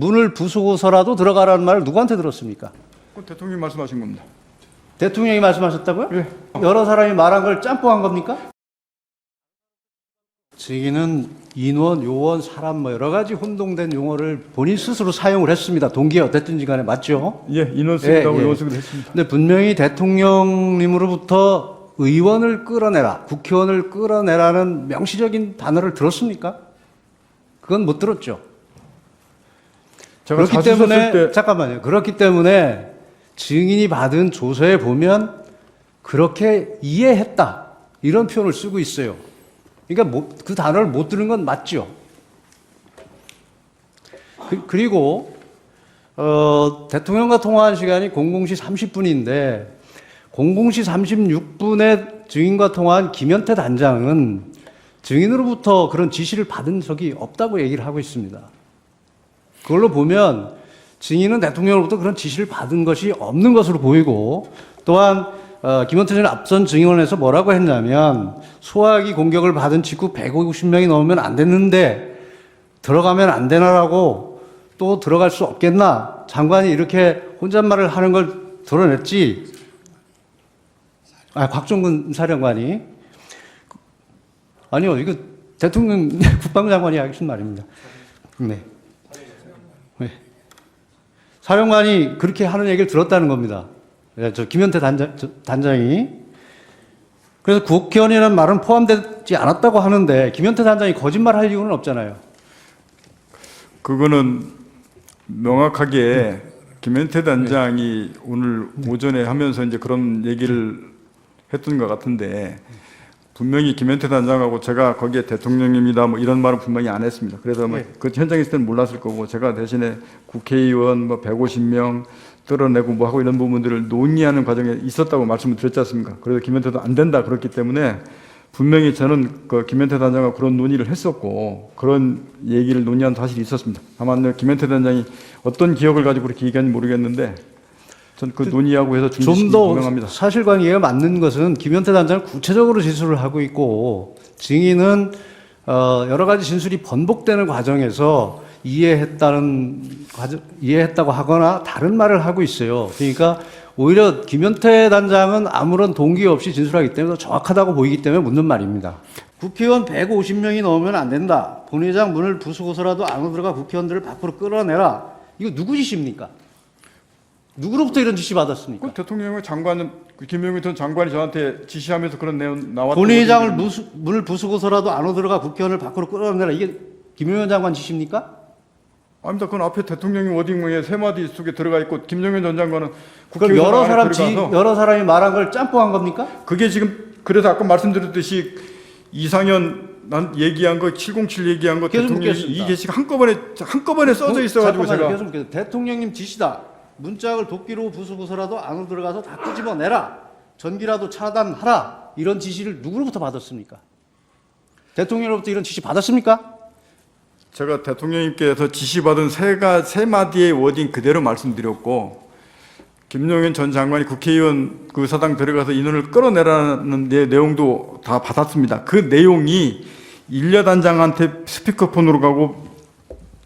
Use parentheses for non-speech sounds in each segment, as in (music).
문을 부수고서라도 들어가라는 말을 누구한테 들었습니까? 그 대통령이 말씀하신 겁니다. 대통령이 말씀하셨다고요? 예. 여러 사람이 말한 걸 짬뽕한 겁니까? 증인은 인원, 요원, 사람 뭐 여러 가지 혼동된 용어를 본인 스스로 사용을 했습니다. 동기에 어땠든지 간에 맞죠? 예, 인원 쓰기도 예, 예. 요원 쓰기도 했습니다. 근데 분명히 대통령님으로부터 의원을 끌어내라, 국회의원을 끌어내라는 명시적인 단어를 들었습니까? 그건 못 들었죠. 그렇기 때문에 때 잠깐만요. 그렇기 때문에 증인이 받은 조서에 보면 그렇게 이해했다 이런 표현을 쓰고 있어요. 그러니까 못- 그 단어를 못 들은 건 맞죠. 그, 그리고 어, 대통령과 통화한 시간이 00시 30분인데 00시 36분에 증인과 통화한 김현태 단장은 증인으로부터 그런 지시를 받은 적이 없다고 얘기를 하고 있습니다. 그걸로 보면 증인은 대통령으로부터 그런 지시를 받은 것이 없는 것으로 보이고 또한 어, 김원태 전 앞선 증인원에서 뭐라고 했냐면 소화기 공격을 받은 직후 150명이 넘으면 안 됐는데 들어가면 안 되나라고 또 들어갈 수 없겠나 장관이 이렇게 혼잣말을 하는 걸 드러냈지 아 곽종근 사령관이 아니요 이거 대통령 (laughs) 국방장관이 하신 말입니다 네. 네. 사령관이 그렇게 하는 얘기를 들었다는 겁니다. 예, 저 김현태 단장, 저 단장이. 그래서 국회의원이라는 말은 포함되지 않았다고 하는데 김현태 단장이 거짓말 할 이유는 없잖아요. 그거는 명확하게 김현태 단장이 오늘 오전에 하면서 이제 그런 얘기를 했던 것 같은데 분명히 김현태 단장하고 제가 거기에 대통령입니다 뭐 이런 말은 분명히 안 했습니다. 그래서 뭐 네. 그 현장에 있을 때는 몰랐을 거고 제가 대신에 국회의원 뭐 150명 떨어내고 뭐 하고 이런 부분들을 논의하는 과정에 있었다고 말씀을 드렸지 않습니까? 그래서 김현태도 안 된다 그렇기 때문에 분명히 저는 그 김현태 단장과 그런 논의를 했었고 그런 얘기를 논의한 사실이 있었습니다. 다만 김현태 단장이 어떤 기억을 가지고 그렇게 얘기하는지 모르겠는데 전그 논의하고 해서 좀 중지시킨 더 분명합니다. 사실관계가 맞는 것은 김현태 단장은 구체적으로 진술을 하고 있고 증인은 어, 여러 가지 진술이 번복되는 과정에서 이해했다는 과정, 이해했다고 하거나 다른 말을 하고 있어요. 그러니까 오히려 김현태 단장은 아무런 동기 없이 진술하기 때문에 더 정확하다고 보이기 때문에 묻는 말입니다. 국회의원 150명이 넘으면 안 된다. 본회장 문을 부수고서라도 안으로 들어가 국회의원들을 밖으로 끌어내라. 이거 누구 지시입니까? 누구로부터 이런 지시 받았습니까? 그 대통령의 장관은 그 김용희 전 장관이 저한테 지시하면서 그런 내용 나왔던 본회의장을. 무수, 문을 부수고서라도 안으로 들어가 국회의원을 밖으로 끌어내라. 이게 김용현 장관 지시입니까? 아닙니다. 그건 앞에 대통령이 워딩에 세 마디 속에 들어가 있고 김정현 전 장관은 그럼 국회의원 여러 사람 지, 여러 사람이 말한 걸 짬뽕한 겁니까? 그게 지금 그래서 아까 말씀드렸듯이 이상현 난 얘기한 거 707 얘기한 거 대통령이 묻겠습니다. 이게 지금 한꺼번에 한꺼번에 써져 있어 가지고 잠깐만요. 제가 계속 묻겠습니다. 대통령님 지시다. 문짝을 도끼로 부수고서라도 안으로 들어가서 다 끄집어내라. 전기라도 차단하라. 이런 지시를 누구로부터 받았습니까? 대통령으로부터 이런 지시 받았습니까? 제가 대통령님께서 지시받은 세가 세 마디의 워딩 그대로 말씀드렸고 김용현 전 장관이 국회의원 그 사당 들어가서 인원을 끌어내라는 내- 내용도 다 받았습니다. 그 내용이 일야단장한테 스피커폰으로 가고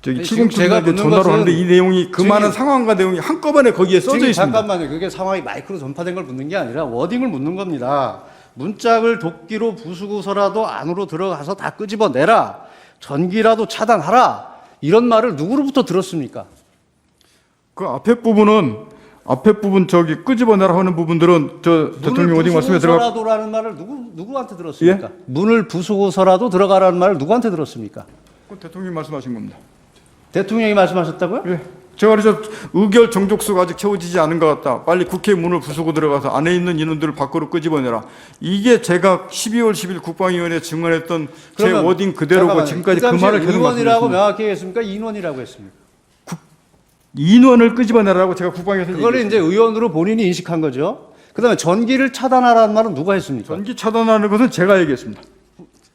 저기 아니, 지금 제가 707에게 묻는 전화로 것은 하는데 이 내용이 그 지금- 많은 상황과 내용이 한꺼번에 거기에 써져 지금 있습니다. 잠깐만요. 그게 상황이 마이크로 전파된 걸 묻는 게 아니라 워딩을 묻는 겁니다. 문짝을 도끼로 부수고서라도 안으로 들어가서 다 끄집어내라. 전기라도 차단하라. 이런 말을 누구로부터 들었습니까? 그 앞에 부분은 앞에 부분 저기 끄집어내라 하는 부분들은 저 대통령 어디 말씀에 들어가 부수고서라도라는 말을 누구 누구한테 들었습니까? 문을 부수고서라도 들어가라는 말을 누구한테 들었습니까? 그 대통령이 말씀하신 겁니다. 대통령이 말씀하셨다고요? 예. 제가 그래서 의결 정족수가 아직 채워지지 않은 것 같다. 빨리 국회 문을 부수고 들어가서 안에 있는 인원들을 밖으로 끄집어내라. 이게 제가 12월 10일 국방위원회 증언했던 제 워딩 그대로고 잠깐만요. 지금까지 그, 당시에 말을 계속 의원이라고. 명확히 했습니까? 인원이라고 했습니까? 인원을 끄집어내라고 제가 국방에서 그거를 이제 의원으로 본인이 인식한 거죠. 그다음에 전기를 차단하라는 말은 누가 했습니까? 전기 차단하는 것은 제가 얘기했습니다.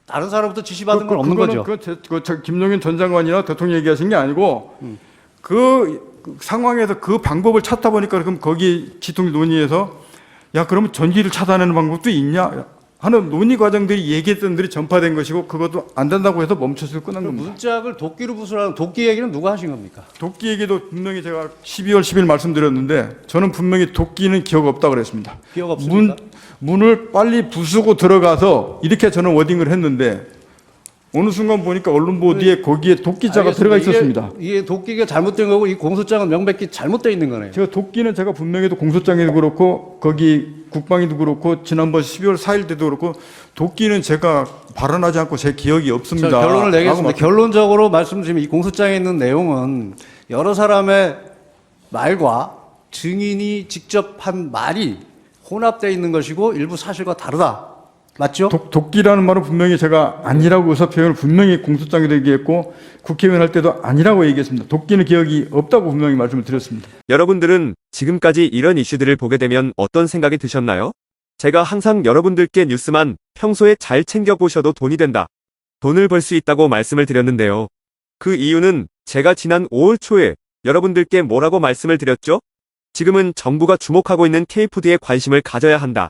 다른 사람부터 지시받은 그- 건 없는 거죠. 그, 제- 그 저- 김용현 전 장관이나 대통령 얘기하신 게 아니고 음. 그, 그 상황에서 그 방법을 찾다 보니까 그럼 거기 지통 논의에서 야 그러면 전기를 차단하는 방법도 있냐? 하는 논의 과정들이 얘기했던 들이 전파된 것이고 그것도 안 된다고 해서 멈춰서 끝난 겁니다. 문짝을 도끼로 부수라는 도끼 얘기는 누가 하신 겁니까? 도끼 얘기도 분명히 제가 12월 10일 말씀드렸는데 저는 분명히 도끼는 기억 없다 그랬습니다. 기억 없습니까? 문, 문을 빨리 부수고 들어가서 이렇게 저는 워딩을 했는데 어느 순간 보니까 언론 보도에 거기에 도끼자가 들어가 알겠습니다. 있었습니다. 이게, 이게 도끼가 잘못된 거고 이 공소장은 명백히 잘못되어 있는 거네요. 제가 도끼는 제가 분명히도 공소장에도 그렇고 거기 국방에도 그렇고 지난번 12월 4일 때도 그렇고 도끼는 제가 발언하지 않고 제 기억이 자, 없습니다. 결론을 라고 내겠습니다. 말- 결론적으로 말씀드리면 이 공소장에 있는 내용은 여러 사람의 말과 증인이 직접 한 말이 혼합되어 있는 것이고 일부 사실과 다르다. 맞죠? 도, 도끼라는 말은 분명히 제가 아니라고 의사 표현을 분명히 공소장에도 얘기했고 국회의원 할 때도 아니라고 얘기했습니다. 도끼는 기억이 없다고 분명히 말씀을 드렸습니다. 여러분들은 지금까지 이런 이슈들을 보게 되면 어떤 생각이 드셨나요? 제가 항상 여러분들께 뉴스만 평소에 잘 챙겨보셔도 돈이 된다. 돈을 벌 수 있다고 말씀을 드렸는데요. 그 이유는 제가 지난 5월 초에 여러분들께 뭐라고 말씀을 드렸죠? 지금은 정부가 주목하고 있는 K푸드에 관심을 가져야 한다.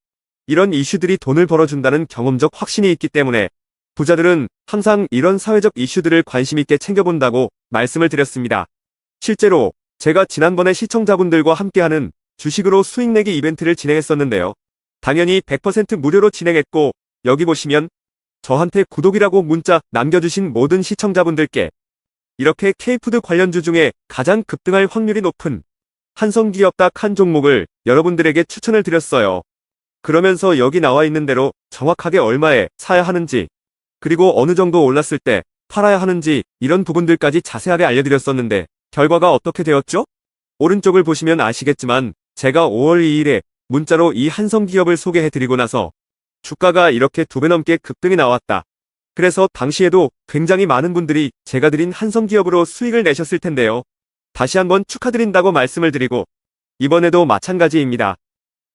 이런 이슈들이 돈을 벌어준다는 경험적 확신이 있기 때문에 부자들은 항상 이런 사회적 이슈들을 관심 있게 챙겨본다고 말씀을 드렸습니다. 실제로 제가 지난번에 시청자분들과 함께하는 주식으로 수익 내기 이벤트를 진행했었는데요. 당연히 100% 무료로 진행했고 여기 보시면 저한테 구독이라고 문자 남겨주신 모든 시청자분들께 이렇게 K푸드 관련주 중에 가장 급등할 확률이 높은 한성기업 딱한 종목을 여러분들에게 추천을 드렸어요. 그러면서 여기 나와 있는 대로 정확하게 얼마에 사야 하는지 그리고 어느 정도 올랐을 때 팔아야 하는지 이런 부분들까지 자세하게 알려드렸었는데 결과가 어떻게 되었죠? 오른쪽을 보시면 아시겠지만 제가 5월 2일에 문자로 이 한성기업을 소개해드리고 나서 주가가 이렇게 두 배 넘게 급등이 나왔다. 그래서 당시에도 굉장히 많은 분들이 제가 드린 한성기업으로 수익을 내셨을 텐데요. 다시 한번 축하드린다고 말씀을 드리고 이번에도 마찬가지입니다.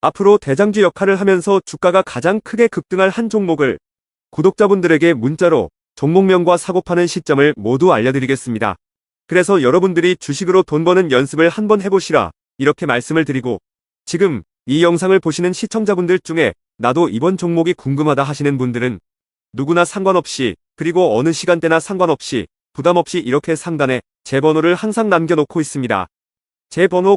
앞으로 대장주 역할을 하면서 주가가 가장 크게 급등할 한 종목을 구독자분들에게 문자로 종목명과 사고 파는 시점을 모두 알려드리겠습니다. 그래서 여러분들이 주식으로 돈 버는 연습을 한번 해보시라 이렇게 말씀을 드리고 지금 이 영상을 보시는 시청자분들 중에 나도 이번 종목이 궁금하다 하시는 분들은 누구나 상관없이 그리고 어느 시간대나 상관없이 부담 없이 이렇게 상단에 제 번호를 항상 남겨놓고 있습니다. 제 번호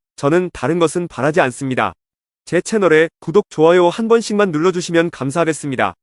저는 다른 것은 바라지 않습니다. 제 채널에 구독, 좋아요 한 번씩만 눌러주시면 감사하겠습니다.